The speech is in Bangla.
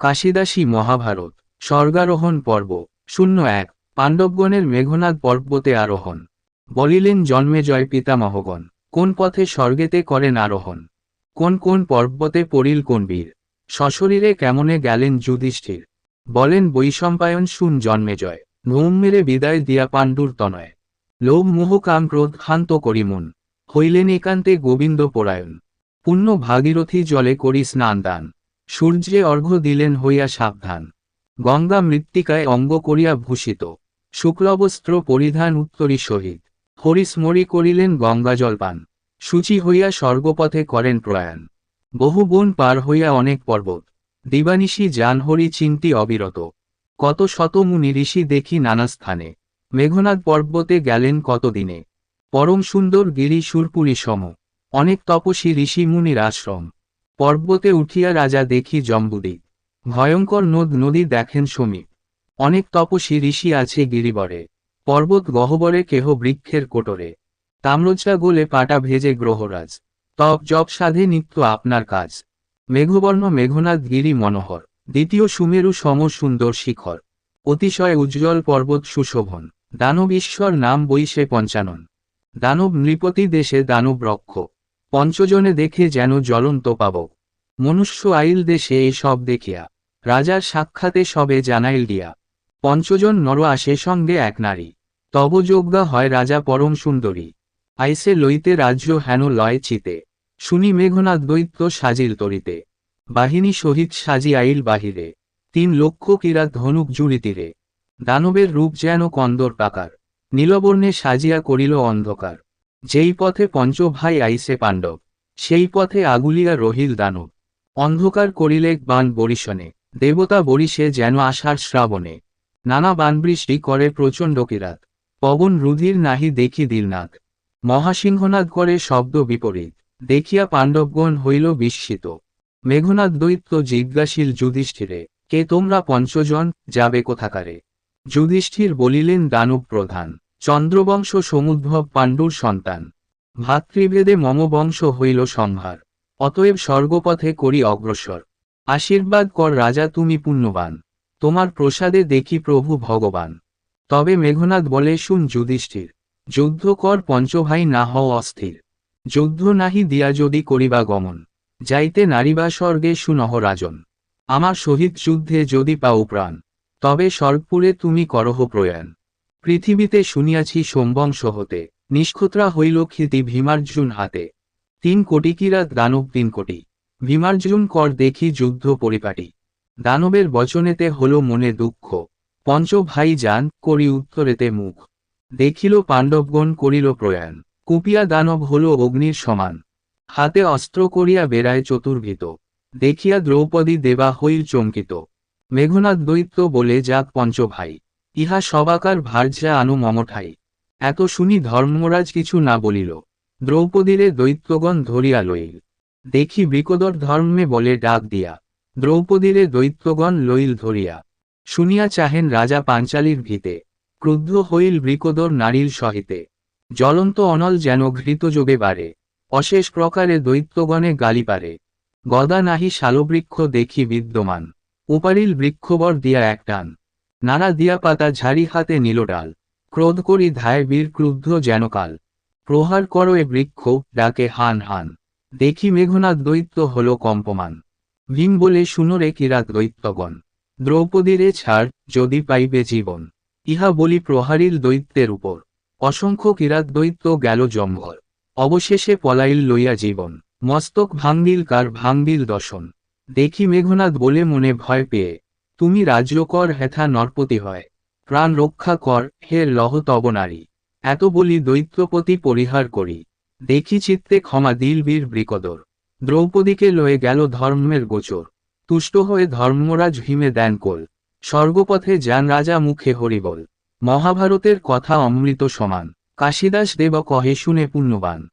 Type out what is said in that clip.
কাশিদাসী মহাভারত, স্বর্গারোহণ পর্ব, শূন্য এক, পাণ্ডবগণের মেঘনাদ পর্বতে আরোহণ। বলিলেন, জন্মে জয় পিতামহগণ কোন পথে স্বর্গেতে করেন আরোহণ? কোন কোন পর্বতে পড়িল কোন বীর? সশরীরে কেমনে গেলেন যুধিষ্ঠির? বলেন, বৈশম্পায়ন শুন, জন্মে জয় নোম মেরে বিদায় দিয়া পাণ্ডুর তনয়। লোভ মোহ কাম ক্রোধ ক্ষান্ত করি মন, হইলেন একান্তে গোবিন্দ পরায়ণ। পুণ্য ভাগীরথী জলে করি স্নান দান। সূর্যে অর্ঘ্য দিলেন হইয়া সাবধান। গঙ্গা মৃত্তিকায় অঙ্গ করিয়া ভূষিত। শুক্লবস্ত্র পরিধান উত্তরী সহিত। হরিস্মরি করিলেন গঙ্গা জলপান। সূচি হইয়া স্বর্গপথে করেন প্রয়াণ। বহু বন পার হইয়া অনেক পর্বত। দিবানিশি যান হরি চিন্তি অবিরত। কত শত মুনি ঋষি দেখি নানা স্থানে। মেঘনাদ পর্বতে গেলেন কতদিনে পরম সুন্দর গিরি সুরপুরী সম। অনেক তপসী ঋষি মুনির আশ্রম। পর্বতে উঠিয়া রাজা দেখি জম্বুদি ভয়ঙ্কর নদ, নদী দেখেন সমীপ। অনেক তপসী ঋষি আছে গিরিবরে। পর্বত গহ্বরে কেহ বৃক্ষের কোটরে। তাম্রজা গোলে পাটা ভেজে গ্রহরাজ। তপ জপ সাধে নিত্য আপনার কাজ। মেঘবর্ণ মেঘনাদ গিরি মনোহর। দ্বিতীয় সুমেরু সম সুন্দর শিখর। অতিশয় উজ্জ্বল পর্বত সুশোভন। দানব ঈশ্বর নাম বৈশে পঞ্চানন। দানব নৃপতি দেশে দানব রক্ষ। পঞ্চজনে দেখে যেন জ্বলন্ত পাব মনুষ্য আইল দেশে এসব দেখিয়া, রাজার সাক্ষাতে সবে জানাইল দিয়া। পঞ্চজন নর আসে সঙ্গে এক নারী। তব যোগ্যা হয় রাজা পরম সুন্দরী। আইসে লইতে রাজ্য হেন লয় চিতে। শুনি মেঘনাথ দৈত্য সাজিল তরিতে। বাহিনী সহিত সাজি আইল বাহিরে। তিন লক্ষ কিরাত ধনুক জুড়ি তীরে। দানবের রূপ যেন কন্দর পাকার। নীলবর্ণে সাজিয়া করিল অন্ধকার। যেই পথে পঞ্চভাই আইসে পাণ্ডব, সেই পথে আগুলিয়া রহিল দানব। অন্ধকার করিলেক বান বরিশনে, দেবতা বরিশে যেন আষাঢ় শ্রাবণে। নানা বানবৃষ্টি করে প্রচণ্ড কিরাত। পবন রুধির নাহি দেখি দিলনাথ। মহাসিংহনাদ করে শব্দ বিপরীত। দেখিয়া পাণ্ডবগণ হইল বিস্মিত। মেঘনাদ দৈত্য জিজ্ঞাসীল যুধিষ্ঠিরে, কে তোমরা পঞ্চজন, যাবে কোথাকারে? যুধিষ্ঠির বলিলেন, দানব প্রধান। চন্দ্রবংশ সমুদ্ভব পাণ্ডুর সন্তান। ভাতৃভেদে মম বংশ হইল সংহার অতএব স্বর্গপথে করি অগ্রসর। আশীর্বাদ কর রাজা, তুমি পুণ্যবান। তোমার প্রসাদে দেখি প্রভু ভগবান। তবে মেঘনাদ বলে, শুন যুধিষ্ঠির, যুদ্ধ কর পঞ্চভাই, না হও অস্থির। যুদ্ধ নাহি দিয়া যদি করিবা গমন। যাইতে নারীবা স্বর্গে সুনহ রাজন। আমার সহিত যুদ্ধে যদি পাও প্রাণ। তবে স্বর্গপুরে তুমি করহ প্রয়াণ। পৃথিবীতে শুনিয়াছি সোমবংশ হতে নিষ্ক্ষুত্রা হইল খ্যাতি ভীমার্জুন হাতে। তিন কোটি কিরাত দানব, তিন কোটি। ভীমার্জুন কর দেখি যুদ্ধ পরিপাটি। দানবের বচনেতে হল মনে দুঃখ। পঞ্চ ভাই যান, করি উত্তরেতে মুখ। দেখিল পাণ্ডবগণ করিল প্রয়াণ। কুপিয়া দানব হল অগ্নির সমান। হাতে অস্ত্র করিয়া বেড়ায় চতুর্ভীত। দেখিয়া দ্রৌপদী দেবা হইল চমকিত। মেঘনাথ দৈত্য বলে যাক পঞ্চ ভাই। ইহা সবাকার ভার্যা আনু মমঠাই। এত শুনি ধর্মরাজ কিছু না বলিল। দ্রৌপদীরে দৈত্যগণ ধরিয়া লইল। দেখি বৃকদর ধর্মে বলে ডাক দিয়া। দ্রৌপদীরে দৈত্যগণ লইল ধরিয়া। শুনিয়া চাহেন রাজা পাঞ্চালির ভিতে। ক্রুদ্ধ হইল বৃকদর নারীর সহিতে। জ্বলন্ত অনল যেন ঘৃতযোগে বাড়ে। অশেষ প্রকারে দৈত্যগণে গালি পারে। গদা নাহি শালবৃক্ষ দেখি বিদ্যমান। উপারিল বৃক্ষবর দিয়া এক টান। নানা দিয়া পাতা ঝাড়ি হাতে নিল ডাল। ক্রোধ করি ধায় বীর ক্রুদ্ধ যেন কাল। প্রহার করো এ বৃক্ষ, ডাকে হান হান। দেখি মেঘনাথ দৈত্য হল কম্পমান। ভীম বলে শুনোরে কিরাত দৈত্যগণ। দ্রৌপদীরে ছাড়, যদি পাইবে জীবন। ইহা বলি প্রহারিল দৈত্যের উপর। অসংখ্য কিরাত দৈত্য গেল জম্ভর অবশেষে পলাইল লইয়া জীবন। মস্তক ভাঙ্গিল কার ভাঙ্গিল দশন দেখি মেঘনাথ বলে মনে ভয় পেয়ে। তুমি রাজ্য কর হেথা নরপতি হয়। প্রাণ রক্ষা কর, হে লহ তব নারী। এত বলি দৈত্যপতি পরিহার করি। দেখি চিত্তে ক্ষমা দিল বীর বৃকদর। দ্রৌপদীকে লয়ে গেল ধর্মের গোচর। তুষ্ট হয়ে ধর্মরাজ ভীমে দেন কোল। স্বর্গপথে যান রাজা মুখে হরিবল। মহাভারতের কথা অমৃত সমান। কাশিদাস দেব কহে শুনে পুণ্যবান।